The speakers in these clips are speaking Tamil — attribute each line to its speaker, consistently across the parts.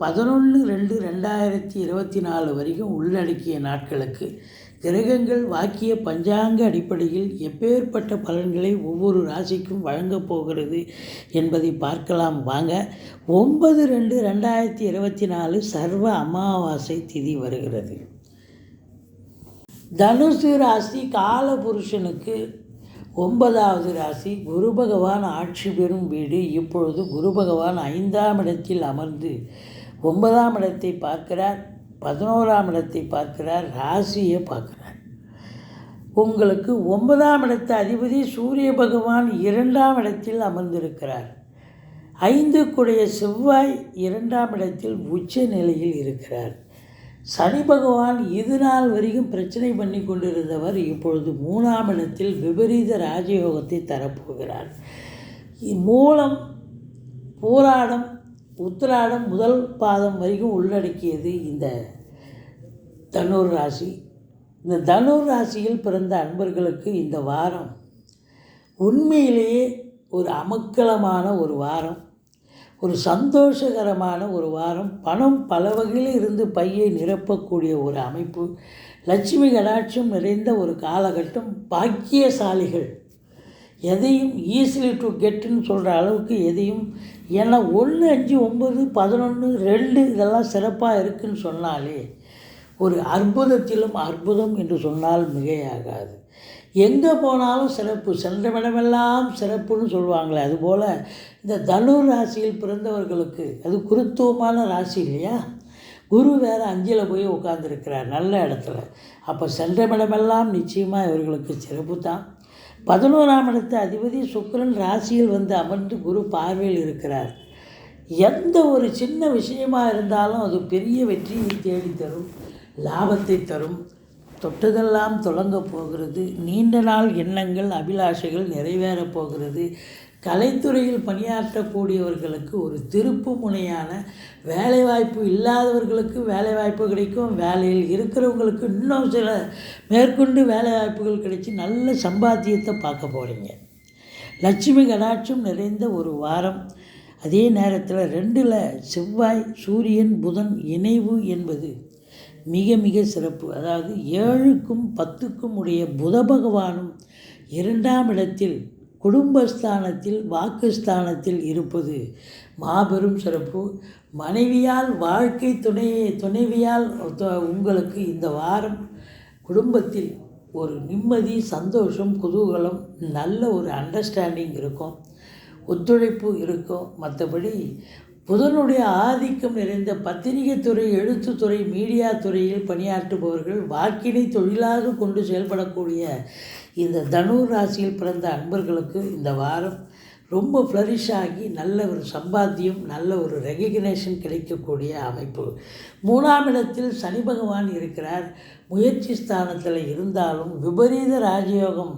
Speaker 1: பதினொன்று ரெண்டு ரெண்டாயிரத்தி இருபத்தி நாலு வரைக்கும் உள்ளடக்கிய நாட்களுக்கு கிரகங்கள் வாக்கிய பஞ்சாங்க அடிப்படையில் எப்பேற்பட்ட பலன்களை ஒவ்வொரு ராசிக்கும் வழங்கப் போகிறது என்பதை பார்க்கலாம். வாங்க ஒன்பது ரெண்டு ரெண்டாயிரத்தி இருபத்தி நாலு சர்வ அமாவாசை திதி வருகிறது. தனுசு ராசி காலபுருஷனுக்கு ஒன்பதாவது ராசி குரு பகவான் ஆட்சி பெறும் வீடு இப்பொழுது குரு பகவான் ஐந்தாம் இடத்தில் அமர்ந்து ஒன்பதாம் இடத்தை பார்க்கிறார் பதினோராம் இடத்தை பார்க்கிறார் ராசியை பார்க்கிறார். உங்களுக்கு ஒன்பதாம் இடத்து அதிபதி சூரிய பகவான் இரண்டாம் இடத்தில் அமர்ந்திருக்கிறார். ஐந்துக்குடைய செவ்வாய் இரண்டாம் இடத்தில் உச்ச நிலையில் இருக்கிறார். சனி பகவான் இது நாள் வரைக்கும் பிரச்சனை பண்ணி கொண்டிருந்தவர் இப்பொழுது மூணாம் இடத்தில் விபரீத ராஜயோகத்தை தரப்போகிறார். மூலம் போராடம் உத்திராடம் முதல் பாதம் வரைக்கும் உள்ளடக்கியது இந்த தனுர் ராசி. இந்த தனுர் ராசியில் பிறந்த அன்பர்களுக்கு இந்த வாரம் உண்மையிலேயே ஒரு அமக்கலமான ஒரு வாரம் ஒரு சந்தோஷகரமான ஒரு வாரம். பணம் பல வகையில் இருந்து பையை நிரப்பக்கூடிய ஒரு அமைப்பு லட்சுமி கடாட்சம் நிறைந்த ஒரு காலகட்டம். பாக்கியசாலிகள் எதையும் ஈஸிலி டு கெட்டுன்னு சொல்கிற அளவுக்கு எதையும் ஏன்னா ஒன்று அஞ்சு ஒம்பது பதினொன்று ரெண்டு இதெல்லாம் சிறப்பாக இருக்குன்னு சொன்னாலே ஒரு அற்புதத்திலும் அற்புதம் என்று சொன்னால் மிகையாகாது. எங்கே போனாலும் சிறப்பு சென்றவிடமெல்லாம் சிறப்புன்னு சொல்லுவாங்களே அதுபோல் இந்த தனுர் ராசியில் பிறந்தவர்களுக்கு அது குருத்துவமான ராசி இல்லையா? குரு வேறு அஞ்சில் போய் உட்காந்துருக்கிறார் நல்ல இடத்துல. அப்போ சென்றமிடமெல்லாம் நிச்சயமாக இவர்களுக்கு சிறப்பு தான் பதினோராம் இடத்து அதிபதி சுக்கரன் ராசியில் வந்து அமர்ந்து குரு பார்வையில் இருக்கிறார். எந்த ஒரு சின்ன விஷயமாக இருந்தாலும் அது பெரிய வெற்றியை தேடி தரும் லாபத்தை தரும். தொட்டதெல்லாம் தொடங்க போகிறது. நீண்ட நாள் எண்ணங்கள் அபிலாஷைகள் நிறைவேறப் போகிறது. கலைத்துறையில் பணியாற்றக்கூடியவர்களுக்கு ஒரு திருப்பு முனையான வேலைவாய்ப்பு இல்லாதவர்களுக்கு வேலைவாய்ப்பு கிடைக்கும். வேலையில் இருக்கிறவங்களுக்கு இன்னும் சில மேற்கொண்டு வேலைவாய்ப்புகள் கிடைச்சி நல்ல சம்பாத்தியத்தை பார்க்க போகிறீங்க லட்சுமி கடாட்சம் நிறைந்த ஒரு வாரம். அதே நேரத்தில் ரெண்டில் செவ்வாய் சூரியன் புதன் இணைவு என்பது மிக மிக சிறப்பு. அதாவது ஏழுக்கும் பத்துக்கும் உடைய புத பகவானும் இரண்டாம் இடத்தில் குடும்பஸ்தானத்தில் வாக்குஸ்தானத்தில் இருப்பது மாபெரும் சிறப்பு. மனைவியால் வாழ்க்கை துணை துணைவியால் உங்களுக்கு இந்த வாரம் குடும்பத்தில் ஒரு நிம்மதி சந்தோஷம் குதூகலம் நல்ல ஒரு அண்டர்ஸ்டாண்டிங் இருக்கும். ஒத்துழைப்பு இருக்கும். மற்றபடி புதனுடைய ஆதிக்கம் நிறைந்த பத்திரிகை துறை எழுத்துத்துறை மீடியா துறையில் பணியாற்றுபவர்கள் வாக்கினை தொழிலாக கொண்டு செயல்படக்கூடிய இந்த தனு ராசியில் பிறந்த அன்பர்களுக்கு இந்த வாரம் ரொம்ப ஃப்ளரிஷ் ஆகி நல்ல ஒரு சம்பாத்தியம் நல்ல ஒரு ரெகக்னேஷன் கிடைக்கக்கூடிய அமைப்பு. மூணாம் இடத்தில் சனி பகவான் இருக்கிறார். முயற்சி ஸ்தானத்தில் இருந்தாலும் விபரீத ராஜயோகம்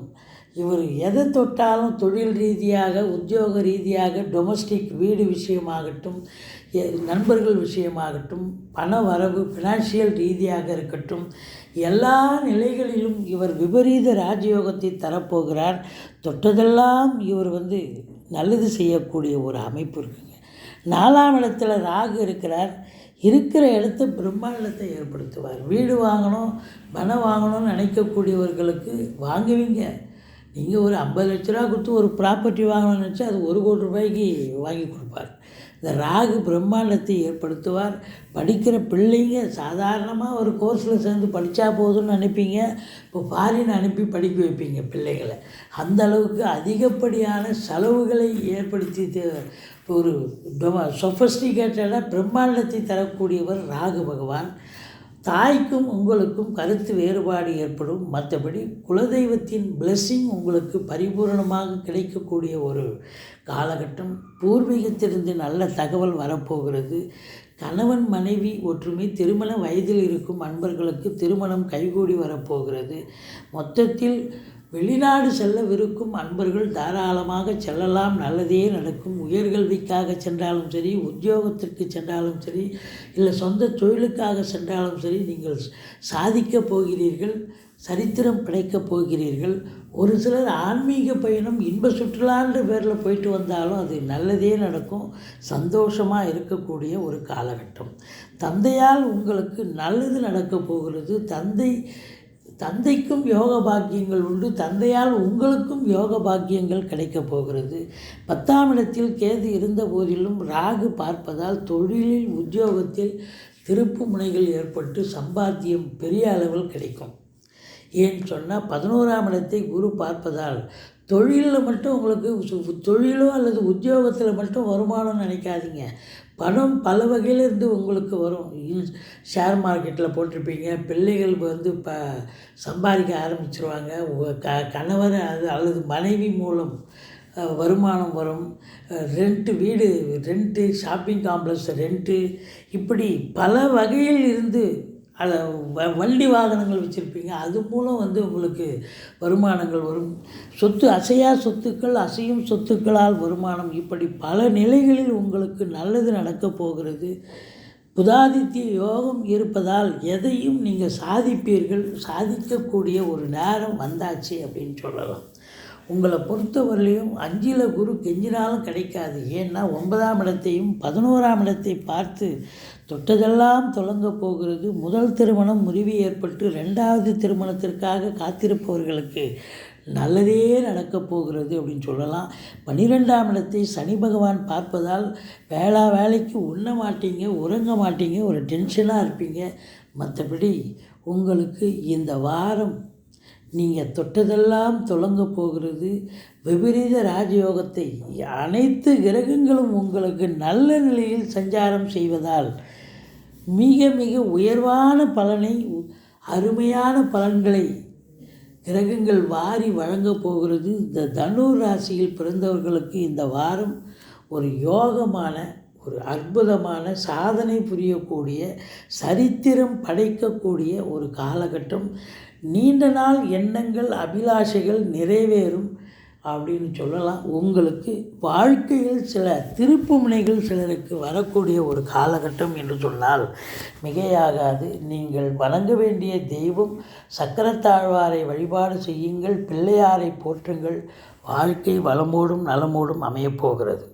Speaker 1: இவர் எதை தொட்டாலும் தொழில் ரீதியாக உத்தியோக ரீதியாக டொமஸ்டிக் வீடு விஷயமாகட்டும் நண்பர்கள் விஷயமாகட்டும் பண வரவு ஃபினான்ஷியல் ரீதியாக இருக்கட்டும் எல்லா நிலைகளிலும் இவர் விபரீத ராஜயோகத்தை தரப்போகிறார். தொட்டதெல்லாம் இவர் வந்து நல்லது செய்யக்கூடிய ஒரு அமைப்பு இருக்குங்க. நாலாம் இடத்துல ராகு இருக்கிறார். இருக்கிற இடத்த பிரம்மாண்டத்தை ஏற்படுத்துவார். வீடு வாங்கணும் பணம் வாங்கணும்னு நினைக்கக்கூடியவர்களுக்கு வாங்குவீங்க. நீங்கள் ஒரு ஐம்பது லட்ச ரூபா கொடுத்து ஒரு ப்ராப்பர்ட்டி வாங்கணும்னு வச்சு அது ஒரு கோடி ரூபாய்க்கு வாங்கி கொடுப்பார். இந்த ராகு பிரம்மாண்டத்தை ஏற்படுத்துவார். படிக்கிற பிள்ளைங்க சாதாரணமாக ஒரு கோர்ஸில் சேர்ந்து படித்தா போதும்னு நினைப்பீங்க. இப்போ ஃபாரின் அனுப்பி படிக்க வைப்பீங்க பிள்ளைகளை. அந்த அளவுக்கு அதிகப்படியான செலவுகளை ஏற்படுத்தி ஒரு சொஃபஸ்டிகேட்டடாக பிரம்மாண்டத்தை தரக்கூடியவர் ராகு பகவான். தாய்க்கும் உங்களுக்கும் கருத்து வேறுபாடு ஏற்படும். மற்றபடி குலதெய்வத்தின் பிளெஸ்ஸிங் உங்களுக்கு பரிபூரணமாக கிடைக்கக்கூடிய ஒரு காலகட்டம். பூர்வீகத்திலிருந்து நல்ல தகவல் வரப்போகிறது. கணவன் மனைவி ஒற்றுமை திருமண வயதில் இருக்கும் அன்பர்களுக்கு திருமணம் கைகூடி வரப்போகிறது. மொத்தத்தில் வெளிநாடு செல்லவிருக்கும் அன்பர்கள் தாராளமாக செல்லலாம். நல்லதே நடக்கும். உயர்கல்விக்காக சென்றாலும் சரி உத்தியோகத்திற்கு சென்றாலும் சரி இல்லை சொந்த தொழிலுக்காக சென்றாலும் சரி நீங்கள் சாதிக்கப் போகிறீர்கள் சரித்திரம் பிழைக்கப் போகிறீர்கள். ஒரு சிலர் ஆன்மீக பயணம் இன்ப சுற்றுலான்ற பேரில் போயிட்டு வந்தாலும் அது நல்லதே நடக்கும். சந்தோஷமாக இருக்கக்கூடிய ஒரு காலகட்டம். தந்தையால் உங்களுக்கு நல்லது நடக்கப் போகிறது. தந்தை தந்தைக்கும் யோக பாக்கியங்கள் உண்டு. தந்தையால் உங்களுக்கும் யோக பாக்கியங்கள் கிடைக்கப் போகிறது. பத்தாம் இடத்தில் கேது இருந்த போதிலும் ராகு பார்ப்பதால் தொழிலில் உத்தியோகத்தில் திருப்பு முனைகள் ஏற்பட்டு சம்பாத்தியம் பெரிய அளவில் கிடைக்கும். ஏன் சொன்னால் பதினோராம் இடத்தை குரு பார்ப்பதால் தொழிலில் மட்டும் உங்களுக்கு சு- தொழிலோ அல்லது உத்தியோகத்தில் மட்டும் வருமானம் நினைக்காதீங்க. பணம் பல வகையிலேருந்து உங்களுக்கு வரும். ஷேர் மார்க்கெட்டில் போட்டிருப்பீங்க. பிள்ளைகள் வந்து இப்போ சம்பாதிக்க ஆரம்பிச்சிருவாங்க. க கணவர் அது அல்லது மனைவி மூலம் வருமானம் வரும். ரெண்ட்டு வீடு ரெண்ட்டு ஷாப்பிங் காம்ப்ளெக்ஸ் ரெண்ட்டு இப்படி பல வகையில் இருந்து அதை வ- வண்டி வாகனங்கள் வச்சுருப்பீங்க. அது மூலம் வந்து உங்களுக்கு வருமானங்கள் வரும். சொத்து அசையா சொத்துக்கள் அசையும் சொத்துக்களால் வருமானம். இப்படி பல நிலைகளில் உங்களுக்கு நல்லது நடக்கப் போகிறது. புதாதித்ய யோகம் இருப்பதால் எதையும் நீங்கள் சாதிப்பீர்கள். சாதிக்கக்கூடிய ஒரு நேரம் வந்தாச்சு அப்படின்னு சொல்லலாம். உங்களை பொறுத்தவரையிலையும் அஞ்சில் குரு கெஞ்சினாலும் கிடைக்காது. ஏன்னா ஒன்பதாம் இடத்தையும் பதினோராம் இடத்தை பார்த்து தொட்டதெல்லாம் தொடங்க போகிறது. முதல் திருமணம் முறிவு ஏற்பட்டு ரெண்டாவது திருமணத்திற்காக காத்திருப்பவர்களுக்கு நல்லதே நடக்கப் போகிறது அப்படின்னு சொல்லலாம். பன்னிரெண்டாம் இடத்தை சனி பகவான் பார்ப்பதால் வேளா வேலைக்கு உண்ண மாட்டீங்க உறங்க மாட்டீங்க ஒரு டென்ஷனாக இருப்பீங்க. மற்றபடி உங்களுக்கு இந்த வாரம் நீங்கள் தொட்டதெல்லாம் தொடங்க போகிறது. விபரீத ராஜயோகத்தை அனைத்து கிரகங்களும் உங்களுக்கு நல்ல நிலையில் சஞ்சாரம் செய்வதால் மிக மிக உயர்வான பலனை அருமையான பலன்களை கிரகங்கள் வாரி வழங்கப் போகிறது. இந்த தனுர் ராசியில் பிறந்தவர்களுக்கு இந்த வாரம் ஒரு யோகமான ஒரு அற்புதமான சாதனை புரியக்கூடிய சரித்திரம் படைக்கக்கூடிய ஒரு காலகட்டம். நீண்ட நாள் எண்ணங்கள் அபிலாஷைகள் நிறைவேறும் அப்படின்னு சொல்லலாம். உங்களுக்கு வாழ்க்கையில் சில திருப்பு முனைகள் சிலருக்கு வரக்கூடிய ஒரு காலகட்டம் என்று சொன்னால் மிகையாகாது. நீங்கள் வணங்க வேண்டிய தெய்வம் சக்கரத்தாழ்வாரை வழிபாடு செய்யுங்கள் பிள்ளையாரை போற்றுங்கள். வாழ்க்கை வளமோடும் நலமோடும் அமையப்போகிறது